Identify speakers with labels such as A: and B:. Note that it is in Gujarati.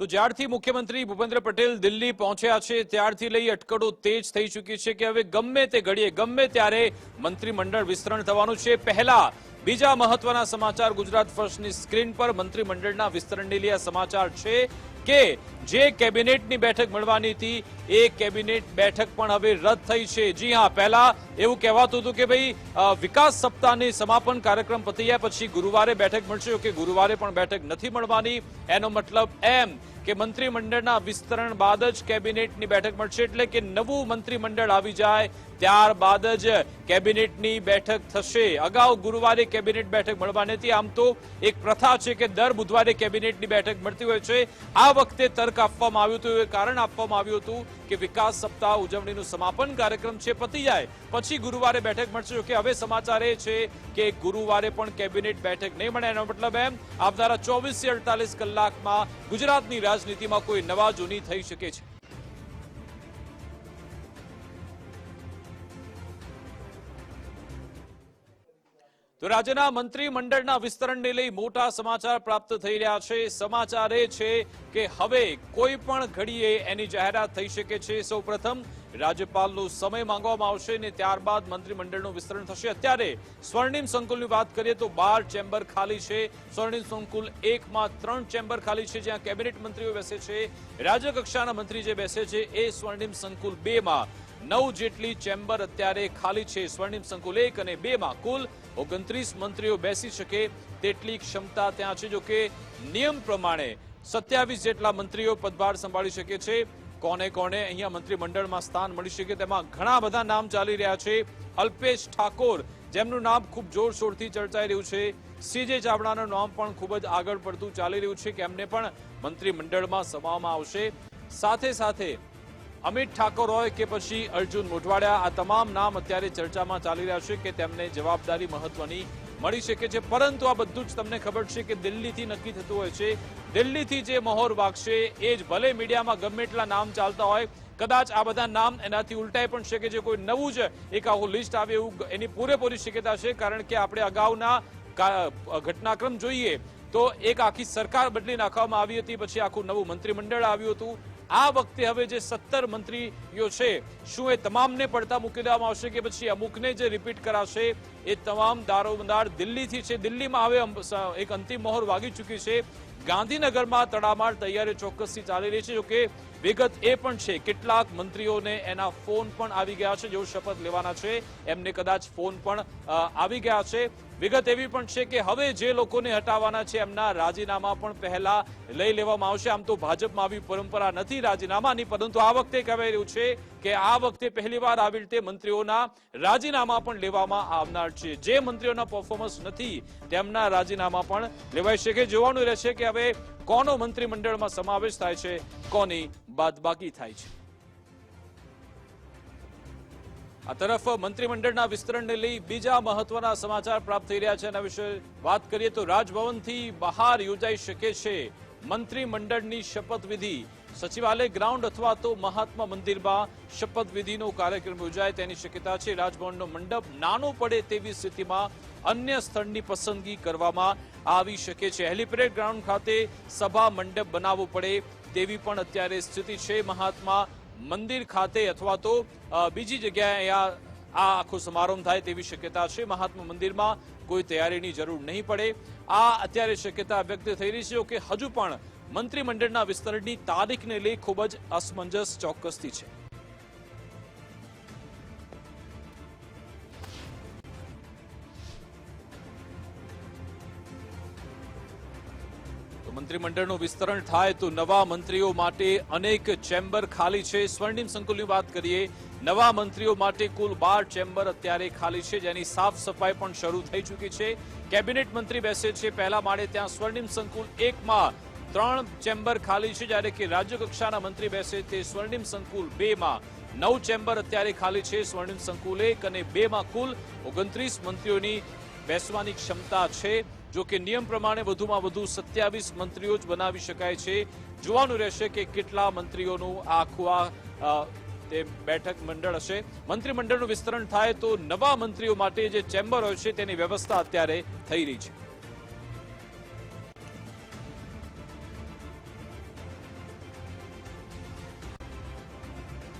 A: તો જ્યારથી મુખ્યમંત્રી ભૂપેન્દ્ર પટેલ દિલ્હી પહોંચ્યા છે, ત્યારથી લઈ અટકળો તેજ થઈ ચૂકી છે કે હવે ગમે તે ઘડીએ, ગમે ત્યારે મંત્રીમંડળ વિસ્તરણ થવાનું છે. પહેલા બીજા મહત્વના સમાચાર ગુજરાત ફર્સ્ટની સ્ક્રીન પર. મંત્રીમંડળના વિસ્તરણને લઈ સમાચાર છે. કે જે કેબિનેટની બેઠક મળવાની હતી, એ કેબિનેટ બેઠક પણ હવે રદ થઈ છે. જી હા, પહેલા એવું કહેવાતું હતું કે ભાઈ વિકાસ સપ્તાહની સમાપન કાર્યક્રમ પતી ગયા પછી ગુરુવારે બેઠક મળશે. કે ગુરુવારે પણ બેઠક નથી મળવાની. એનો મતલબ એમ કે મંત્રીમંડળના વિસ્તરણ બાદ જ કેબિનેટની બેઠક મળશે એટલે કે નવું મંત્રીમંડળ આવી જાય. ત્યારબાદ જ કેબિનેટની બેઠક થશે. અગાઉ ગુરુવારે કેબિનેટ બેઠક મળવાની હતી. આમ તો એક પ્રથા છે કે દર બુધવારે કેબિનેટની બેઠક મળતી હોય છે. આ વખતે તર્ક આપવામાં આવ્યું હતું એ કારણ આપવામાં આવ્યું હતું કે વિકાસ સપ્તાહ ઉજવણીનું સમાપન કાર્યક્રમ છે, પતી જાય. પછી ગુરુવારે બેઠક મળશે. જોકે હવે સમાચાર એ છે કે ગુરુવારે પણ કેબિનેટ બેઠક નહીં મળે. એનો મતલબ એમ, આવનારા ચોવીસથી અડતાલીસ કલાકમાં ગુજરાતની રાજનીતિમાં કોઈ નવા જૂની થઈ શકે છે. તો રાજ્યના મંત્રીમંડળના વિસ્તરણને લઈ મોટા સમાચાર પ્રાપ્ત થઈ રહ્યા છે. સમાચાર એ છે કે હવે કોઈ પણ ઘડીએ એની જાહેરાત થઈ શકે છે. સૌપ્રથમ રાજ્યપાલનો સમય માંગવામાં આવશે અને ત્યારબાદ મંત્રીમંડળનું વિસ્તરણ થશે. અત્યારે સ્વર્ણિમ સંકુલની વાત કરીએ તો બાર ચેમ્બર ખાલી છે. સ્વર્ણિમ સંકુલ એકમાં ત્રણ ચેમ્બર ખાલી છે, જ્યાં કેબિનેટ મંત્રીઓ બેસે છે. રાજ્ય કક્ષાના મંત્રી જે બેસે છે એ સ્વર્ણિમ સંકુલ બેમાં નવ જેટલી ચેમ્બર અત્યારે ખાલી છે. સ્વર્ણિમ સંકુલ એક અને બેમાં કુલ ઓગણત્રીસ મંત્રીઓ બેસી શકે તેટલી ક્ષમતા ત્યાં છે. જોકે નિયમ પ્રમાણે સત્યાવીસ જેટલા મંત્રીઓ પદભાર સંભાળી શકે છે. કોને કોને અહીંયા મંત્રીમંડળમાં સ્થાન મળી શકે તેમાં ઘણા બધા નામ ચાલી રહ્યા છે. અલ્પેશ ઠાકોર, જેમનું નામ ખૂબ જોરશોરથી ચર્ચાઈ રહ્યું છે. સીજે ચાવડાનું નામ પણ ખૂબ જ આગળ પડતું ચાલી રહ્યું છે કે એમને પણ મંત્રીમંડળમાં સમાવવામાં આવશે. સાથે સાથે અમિત ઠાકોર હોય કે પછી અર્જુન મોઢવાડિયા, આ તમામ નામ અત્યારે ચર્ચામાં ચાલી રહ્યા છે કે તેમને જવાબદારી મહત્વની મળી શકે છે. પરંતુ આ બધું જ તમને ખબર છે કે દિલ્હીથી નક્કી થતું હોય છે. દિલ્હીથી જે મહોર વાગશે એ જ ભલે મીડિયામાં ગમે એટલા નામ ચાલતા હોય, કદાચ આ બધા નામ એનાથી ઉલટાઈ પણ શકે છે. કોઈ નવું જ એક આખું લિસ્ટ આવે એવું એની પૂરેપૂરી શક્યતા છે, કારણ કે આપણે અગાઉના ઘટનાક્રમ જોઈએ તો એક આખી સરકાર બદલી નાખવામાં આવી હતી. પછી આખું નવું મંત્રીમંડળ આવ્યું હતું. આ વખતે હવે જે સત્તર મંત્રીઓ છે, શું એ તમામને પડતા મૂકી દેવામાં આવશે કે પછી અમુકને જે રિપીટ કરાશે, એ તમામ દારોમદાર દિલ્હીથી છે. દિલ્હીમાં હવે એક અંતિમ મહોર વાગી ચૂકી છે. ગાંધીનગરમાં તડામાર તૈયારી ચોક્કસથી ચાલી રહી છે. જોકે વિગત એ પણ છે, કેટલાક મંત્રીઓને એના ફોન પણ આવી ગયા છે. જેઓ શપથ લેવાના છે, એમને કદાચ ફોન પણ આવી ગયા છે. વિગત એવી પણ છે કે હવે જે લોકોને હટાવવાના છે, એમના રાજીનામા પણ પહેલા લઈ લેવામાં આવશે. આમ તો ભાજપમાં આવી પરંપરા નથી રાજીનામાની, પરંતુ આ વખતે કહેવાય રહ્યું છે કે આ વખતે પહેલીવાર આવી રીતે મંત્રીઓના રાજીનામા પણ લેવામાં આવનાર છે. જે મંત્રીઓના પરફોર્મન્સ નથી, તેમના રાજીનામા પણ લેવાઈ શકે જોવાનું રહેશે કે હવે કોનો મંત્રીમંડળમાં સમાવેશ થાય છે, કોની બાદબાકી થાય છે. આ તરફ મંત્રીમંડળના વિસ્તરણને લઈ બીજા મહત્વના સમાચાર પ્રાપ્ત થઈ રહ્યા છે. એના વિશે વાત કરીએ તો રાજભવનથી બહાર યોજાઈ શકે છે મંત્રીમંડળની શપથવિધિ. સચિવાલય, ગ્રાઉન્ડ અથવા તો મહાત્મા મંદિરમાં શપથવિધિનો કાર્યક્રમ યોજાય. તેની શક્યતા છે રાજભવનનો મંડપ નાનો પડે તેવી સ્થિતિમાં અન્ય સ્થળની પસંદગી કરવામાં આવી શકે છે. હેલિપેડ ગ્રાઉન્ડ ખાતે સભા મંડપ બનાવવો પડે તેવી પણ અત્યારે સ્થિતિ છે. મહાત્મા મંદિર ખાતે અથવા તો બીજી જગ્યાએ આ આખો સમારંભ થાય તેવી શક્યતા છે. મહાત્મા મંદિરમાં કોઈ તૈયારીની જરૂર નહીં પડે. આ અત્યારે શક્યતા વ્યક્ત થઈ રહી છે કે હજુ પણ મંત્રીમંડળના વિસ્તરણની તારીખને લઈ ખૂબ જ અસમંજસ ચોક્કસથી છે. મંત્રીમંડળનું વિસ્તરણ થાય તો નવા મંત્રીઓ માટે અનેક ચેમ્બર ખાલી છે. સ્વર્ણિમ સંકુલની વાત કરીએ, નવા મંત્રીઓ માટે કુલ બાર ચેમ્બર અત્યારે ખાલી છે, જેની સાફ સફાઈ પણ શરૂ થઈ ચૂકી છે. કેબિનેટ મંત્રી બેસે છે, પહેલા માળે ત્યાં સ્વર્ણિમ સંકુલ એકમાં ત્રણ ચેમ્બર ખાલી છે, જ્યારે કે રાજ્ય કક્ષાના મંત્રી બેસે તે સ્વર્ણિમ સંકુલ બેમાં નવ ચેમ્બર અત્યારે ખાલી છે, સ્વર્ણિમ સંકુલ એક અને બેમાં કુલ ઓગણત્રીસ મંત્રીઓની બેસવાની ક્ષમતા છે. જો કે નિયમ પ્રમાણે વધુમાં વધુ સત્યાવીસ મંત્રીઓ જ બનાવી શકાય છે. જોવાનું રહેશે કે કેટલા મંત્રીઓનું આખું આ તે બેઠક મંડળ હશે. મંત્રીમંડળનું વિસ્તરણ થાય તો નવા મંત્રીઓ માટે જે ચેમ્બર હોય છે તેની વ્યવસ્થા અત્યારે થઈ રહી છે.